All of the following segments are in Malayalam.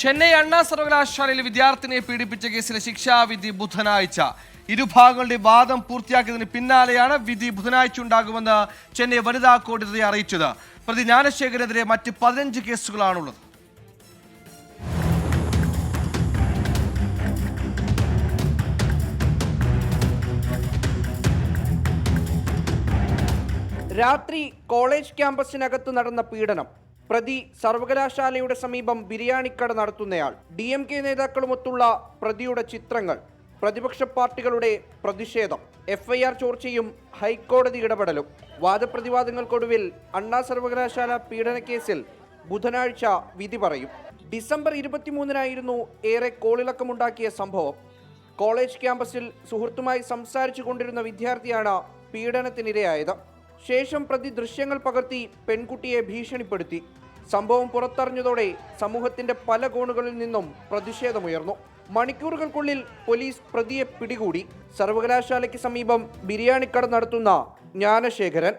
ചെന്നൈ അണ്ണാ സർവകലാശാലയിൽ വിദ്യാർത്ഥിനിയെ പീഡിപ്പിച്ച കേസിലെ ശിക്ഷാവിധി ബുധനാഴ്ച. ഇരുഭാഗങ്ങളുടെ വാദം പൂർത്തിയാക്കിയതിന് പിന്നാലെയാണ് വിധി ബുധനാഴ്ച ഉണ്ടാകുമെന്ന് ചെന്നൈ വനിതാ കോടതി അറിയിച്ചത്. പ്രതി ജ്ഞാനശേഖരനെതിരെ മറ്റ് പതിനഞ്ച് കേസുകളാണുള്ളത്. രാത്രി കോളേജ് ക്യാമ്പസിനകത്ത് നടന്ന പീഡനം. പ്രതി സർവകലാശാലയുടെ സമീപം ബിരിയാണിക്കട നടത്തുന്നയാൾ. ഡി എം കെ നേതാക്കളുമൊത്തുള്ള പ്രതിയുടെ ചിത്രങ്ങൾ പ്രതിപക്ഷ പാർട്ടികളുടെ പ്രതിഷേധം എഫ് ഐ ആർ ചോർച്ചയും ഹൈക്കോടതി ഇടപെടലും. വാദപ്രതിവാദങ്ങൾക്കൊടുവിൽ അണ്ണാ സർവകലാശാല പീഡനക്കേസിൽ ബുധനാഴ്ച വിധി പറയും. ഡിസംബർ ഇരുപത്തിമൂന്നിനായിരുന്നു ഏറെ കോളിളക്കമുണ്ടാക്കിയ സംഭവം. കോളേജ് ക്യാമ്പസിൽ സുഹൃത്തുമായി സംസാരിച്ചു കൊണ്ടിരുന്ന വിദ്യാർത്ഥിയാണ് പീഡനത്തിനിരയായത്. ശേഷം പ്രതി ദൃശ്യങ്ങൾ പകർത്തി പെൺകുട്ടിയെ ഭീഷണിപ്പെടുത്തി. സംഭവം പുറത്തറിഞ്ഞതോടെ സമൂഹത്തിന്റെ പല കോണുകളിൽ നിന്നും പ്രതിഷേധമുയർന്നു. മണിക്കൂറുകൾക്കുള്ളിൽ പോലീസ് പ്രതിയെ പിടികൂടി. സർവകലാശാലയ്ക്ക് സമീപം ബിരിയാണിക്കട നടത്തുന്ന ജ്ഞാനശേഖരൻ.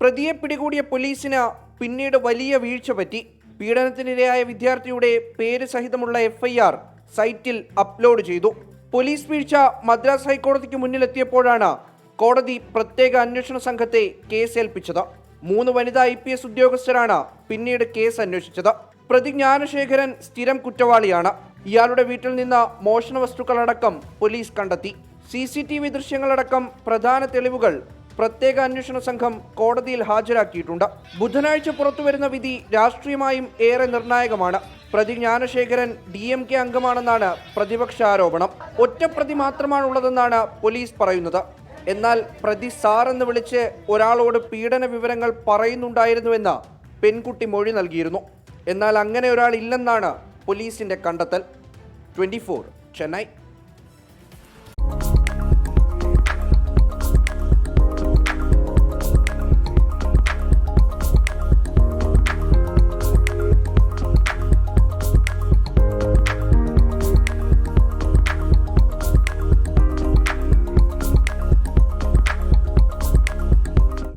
പ്രതിയെ പിടികൂടിയ പോലീസിന് പിന്നീട് വലിയ വീഴ്ച പറ്റി. പീഡനത്തിനിരയായ വിദ്യാർത്ഥിയുടെ പേര് സഹിതമുള്ള എഫ്ഐആർ സൈറ്റിൽ അപ്ലോഡ് ചെയ്തു. പോലീസ് വീഴ്ച മദ്രാസ് ഹൈക്കോടതിക്ക് മുന്നിലെത്തിയപ്പോഴാണ് കോടതി പ്രത്യേക അന്വേഷണ സംഘത്തെ കേസ് ഏൽപ്പിച്ചത് മൂന്ന് വനിതാ ഐ പി എസ് ഉദ്യോഗസ്ഥരാണ് പിന്നീട് കേസ് അന്വേഷിച്ചത്. പ്രതി ജ്ഞാനശേഖരൻ സ്ഥിരം കുറ്റവാളിയാണ്. ഇയാളുടെ വീട്ടിൽ നിന്ന് മോഷണ വസ്തുക്കളടക്കം പോലീസ് കണ്ടെത്തി. സി സി ടി വി ദൃശ്യങ്ങളടക്കം പ്രധാന തെളിവുകൾ പ്രത്യേക അന്വേഷണ സംഘം കോടതിയിൽ ഹാജരാക്കിയിട്ടുണ്ട്. ബുധനാഴ്ച പുറത്തുവരുന്ന വിധി രാഷ്ട്രീയമായും ഏറെ നിർണായകമാണ്. പ്രതി ജ്ഞാനശേഖരൻ ഡി എം കെ അംഗമാണെന്നാണ് പ്രതിപക്ഷ ആരോപണം. ഒറ്റപ്രതി മാത്രമാണുള്ളതെന്നാണ് പോലീസ് പറയുന്നത്. എന്നാൽ പ്രതി സാർ എന്ന് വിളിച്ച് ഒരാളോട് പീഡന വിവരങ്ങൾ പറയുന്നുണ്ടായിരുന്നുവെന്ന് പെൺകുട്ടി മൊഴി നൽകിയിരുന്നു. എന്നാൽ അങ്ങനെ ഒരാൾ ഇല്ലെന്നാണ് പോലീസിന്റെ കണ്ടെത്തൽ. ട്വന്റി ചെന്നൈ.